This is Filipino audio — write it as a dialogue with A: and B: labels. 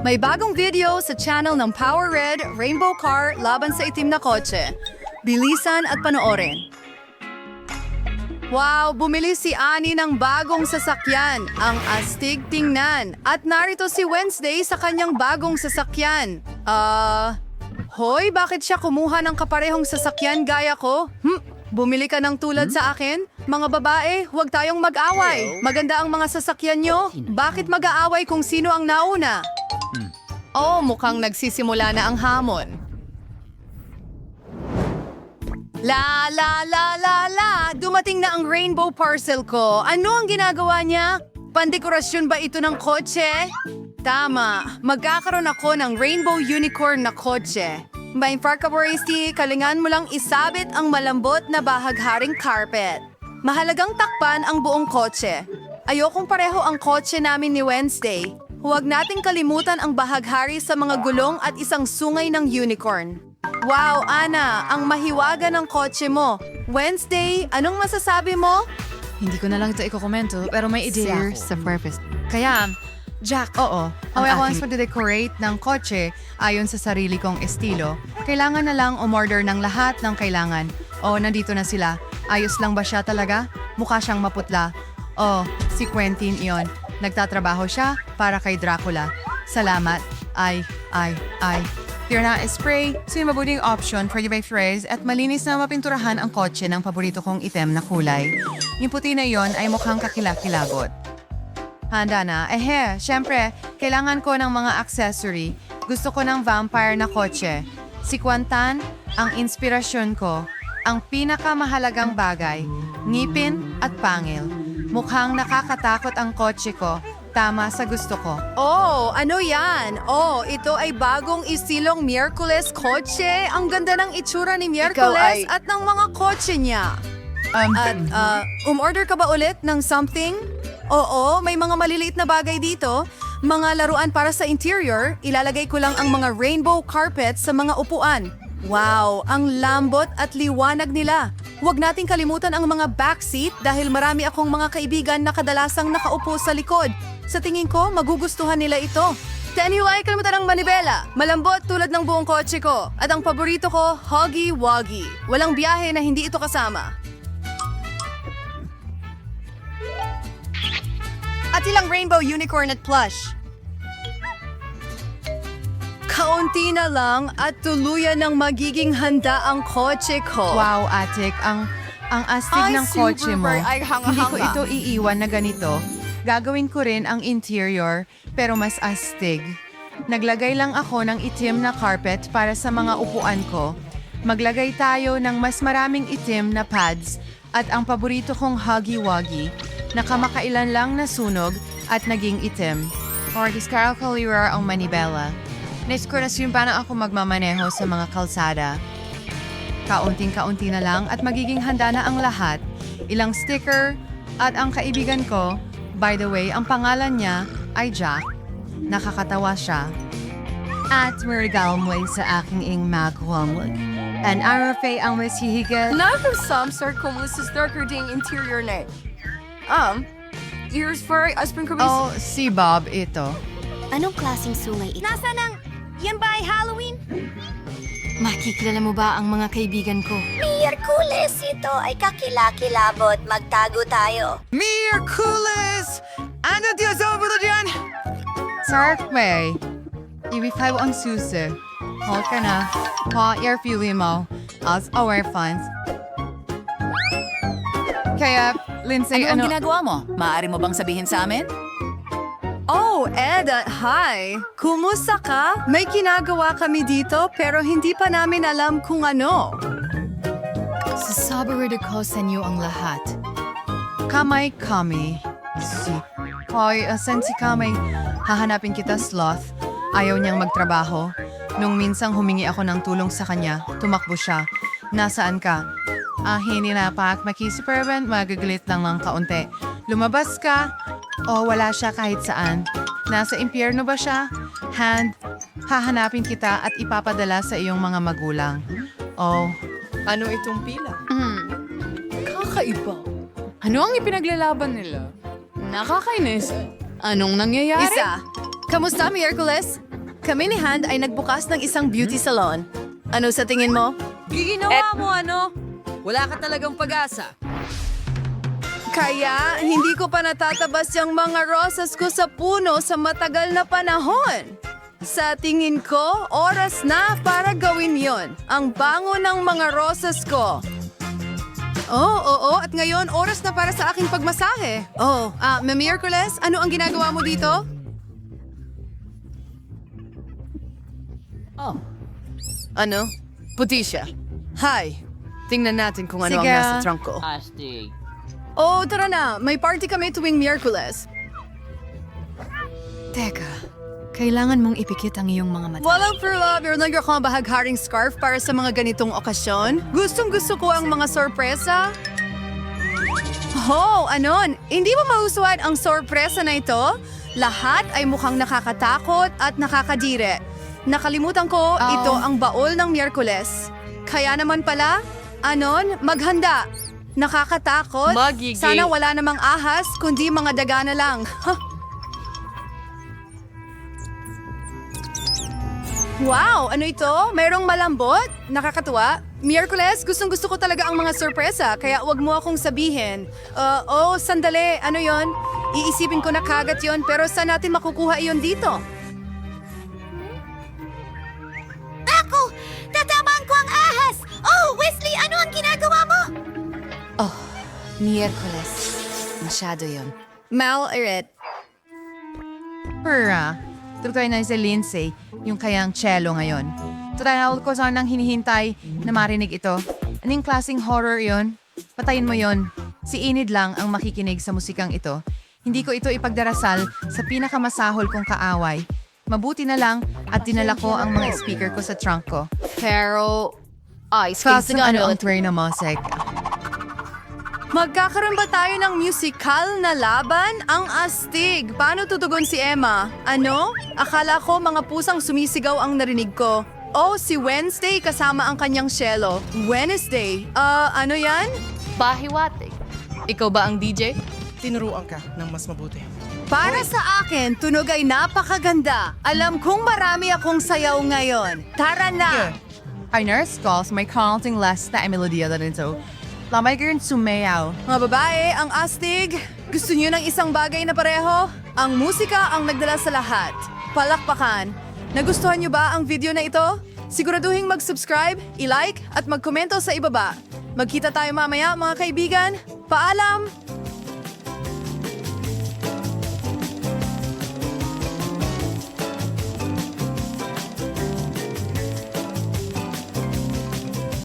A: May bagong video sa channel ng Power Red Rainbow Car laban sa itim na kotse. Bilisan at panoorin. Wow, bumili si Ani ng bagong sasakyan. Ang astig tingnan. At narito si Wednesday sa kanyang bagong sasakyan. Ah... hoy, bakit siya kumuha ng kaparehong sasakyan gaya ko? Hmm, bumili ka ng tulad sa akin? Mga babae, huwag tayong mag-away. Maganda ang mga sasakyan nyo. Bakit mag-aaway kung sino ang nauna? Oh, mukhang nagsisimula na ang hamon. La la la la la! Dumating na ang rainbow parcel ko. Ano ang ginagawa niya? Pandekorasyon ba ito ng kotse? Tama. Magkakaroon ako ng rainbow unicorn na kotse. May Farkaboristi, kalingan mo lang isabit ang malambot na bahagharing carpet. Mahalagang takpan ang buong kotse. Ayokong pareho ang kotse namin ni Wednesday. Huwag nating kalimutan ang bahaghari sa mga gulong at isang sungay ng unicorn. Wow, Ana, ang mahiwaga ng kotse mo. Wednesday, anong masasabi mo?
B: Hindi ko na lang ito ikokomento, pero may ideya ako.
C: the purpose.
B: Kaya, Jack, oo.
C: Ang
B: Ang ako
C: aking-
B: ang decorate ng kotse ayon sa sarili kong estilo. Kailangan na lang umorder ng lahat ng kailangan. O, nandito na sila. Ayos lang ba siya talaga? Mukha siyang maputla. O, si Quentin iyon. Nagtatrabaho siya para kay Dracula. Salamat. Ay, ay, ay. Tira na spray, so yung mabuting option for you by phrase at malinis na mapinturahan ang kotse ng paborito kong item na kulay. Yung puti na yon ay mukhang kakilakilabot. Handa na. Ehe, syempre, kailangan ko ng mga accessory. Gusto ko ng vampire na kotse. Si Kwantan, ang inspirasyon ko. Ang pinakamahalagang bagay, ngipin at pangil. Mukhang nakakatakot ang kotse ko. Tama sa gusto ko.
A: Oh, ano yan? Oh, ito ay bagong istilong Miyerkules kotse. Ang ganda ng itsura ni Miyerkules
C: ay-
A: at ng mga kotse niya.
B: Um,
A: At uh, umorder ka ba ulit ng something? Oo, may mga maliliit na bagay dito. Mga laruan para sa interior, ilalagay ko lang ang mga rainbow carpet sa mga upuan. Wow, ang lambot at liwanag nila. Huwag nating kalimutan ang mga backseat dahil marami akong mga kaibigan na kadalasang nakaupo sa likod. Sa tingin ko, magugustuhan nila ito. Then huwag kalimutan ang manibela. Malambot tulad ng buong kotse ko. At ang paborito ko, Huggy Wuggy. Walang biyahe na hindi ito kasama. At ilang rainbow unicorn at plush. Kaunti na lang at tuluyan ng magiging handa ang kotse ko.
B: Wow, Atik, ang ang astig
A: Ay,
B: ng kotse mo.
A: super, ay, hanga-hanga.
B: Hindi ko ito iiwan na ganito. Gagawin ko rin ang interior, pero mas astig. Naglagay lang ako ng itim na carpet para sa mga upuan ko. Maglagay tayo ng mas maraming itim na pads at ang paborito kong Huggy Wuggy na kamakailan lang nasunog at naging itim. Artist Carol Calera ang manibela. Nes ko na paano ako magmamaneho sa mga kalsada. Kaunting-kaunti na lang at magiging handa na ang lahat. Ilang sticker at ang kaibigan ko, by the way, ang pangalan niya ay Jack. Nakakatawa siya. At mergal mo sa aking ing magwamag. And arafe ang masihiga.
D: None of some kumusta darker ding interior na. Um, ears for aspirin ko
B: Oh, si Bob ito.
E: Anong klaseng sungay ito?
D: Nasa nang, yan ba ay Halloween?
E: Makikilala mo ba ang mga kaibigan ko?
F: Miyerkules ito ay kakilakilabot. Magtago tayo.
B: Miraculous! Ano Diyos over dyan? Sark May, ibig-five ang susi. Hold ka na. Ha, your feeling mo. As our funds. Kaya, Lindsay,
C: Ano ang
B: ano...
C: ginagawa mo? Maaari mo bang sabihin sa amin?
A: Oh, Ed, uh, hi! Kumusta ka? May ginagawa kami dito pero hindi pa namin alam kung ano.
B: Sasabi ko sa inyo ang lahat. Kamay kami. Si... Hoy, asan si Kamay? Hahanapin kita, Sloth. Ayaw niyang magtrabaho. Nung minsang humingi ako ng tulong sa kanya, tumakbo siya. Nasaan ka? Ah, hindi na pak. Makisuperban, magagalit lang ng kaunti. Lumabas ka? O wala siya kahit saan? Nasa impyerno ba siya? Hand, hahanapin kita at ipapadala sa iyong mga magulang. Oh,
D: Ano itong pila?
B: Hmm.
D: Kakaiba. Ano ang ipinaglalaban nila? Nakakainis. Anong nangyayari?
A: Isa, kamusta, Miyerkules? kami ni Hand ay nagbukas ng isang beauty salon. Ano sa tingin mo?
D: Ginawa mo ano? Wala ka talagang pag-asa.
A: Kaya hindi ko pa natatabas yung mga rosas ko sa puno sa matagal na panahon. Sa tingin ko, oras na para gawin yon. Ang bango ng mga rosas ko. Oh, oo, at ngayon oras na para sa aking pagmasahe. Oh, ah, uh, Miyerkules, ano ang ginagawa mo dito? Oh. Ano? Puti siya. Hi. Tingnan natin kung ano
B: Sige.
A: ang nasa trunk ko.
G: Astig.
A: Oh, tara na. May party kami tuwing Miyerkules.
E: Teka, kailangan mong ipikit ang iyong mga mata.
A: Walang furla, meron lang akong bahagharing scarf para sa mga ganitong okasyon. Gustong gusto ko ang mga sorpresa. Oh, anon, hindi mo mahusuan ang sorpresa na ito? Lahat ay mukhang nakakatakot at nakakadire. Nakalimutan ko, ito ang baol ng Miyerkules. Kaya naman pala, anon, maghanda. Nakakatakot.
D: Magiging-
A: Sana wala namang ahas, kundi mga daga na lang. Huh. Wow! Ano ito? Mayroong malambot? Nakakatuwa? Miyerkules, gustong gusto ko talaga ang mga sorpresa, kaya wag mo akong sabihin. Uh, oh, sandali, ano yon? Iisipin ko na kagat yon, pero saan natin makukuha iyon dito?
C: Miyerkules. Masyado yon.
A: Mal, Irit.
B: Pura. Tutoy na si Lindsay, yung kayang cello ngayon. Total ko sanang hinihintay na marinig ito. Anong klaseng horror yon? Patayin mo yon. Si Enid lang ang makikinig sa musikang ito. Hindi ko ito ipagdarasal sa pinakamasahol kong kaaway. Mabuti na lang at dinala ko ang mga speaker ko sa trunk ko.
E: Pero, ice
B: Kaso ano ang train na music?
A: Magkakaroon ba tayo ng musical na laban? Ang astig! Paano tutugon si Emma? Ano? Akala ko mga pusang sumisigaw ang narinig ko. Oh, si Wednesday kasama ang kanyang cello. Wednesday? Ah, ano yan?
E: Bahiwate.
H: Ikaw ba ang DJ? Tinuruan ka ng mas mabuti.
A: Para sa akin, tunog ay napakaganda. Alam kong marami akong sayaw ngayon. Tara na!
B: Our nurse calls my counting less na melodya na so. Lamay ka sumayaw.
A: Mga babae, ang astig. Gusto niyo ng isang bagay na pareho? Ang musika ang nagdala sa lahat. Palakpakan. Nagustuhan niyo ba ang video na ito? Siguraduhin mag-subscribe, i-like at magkomento sa ibaba. Magkita tayo mamaya mga kaibigan. Paalam!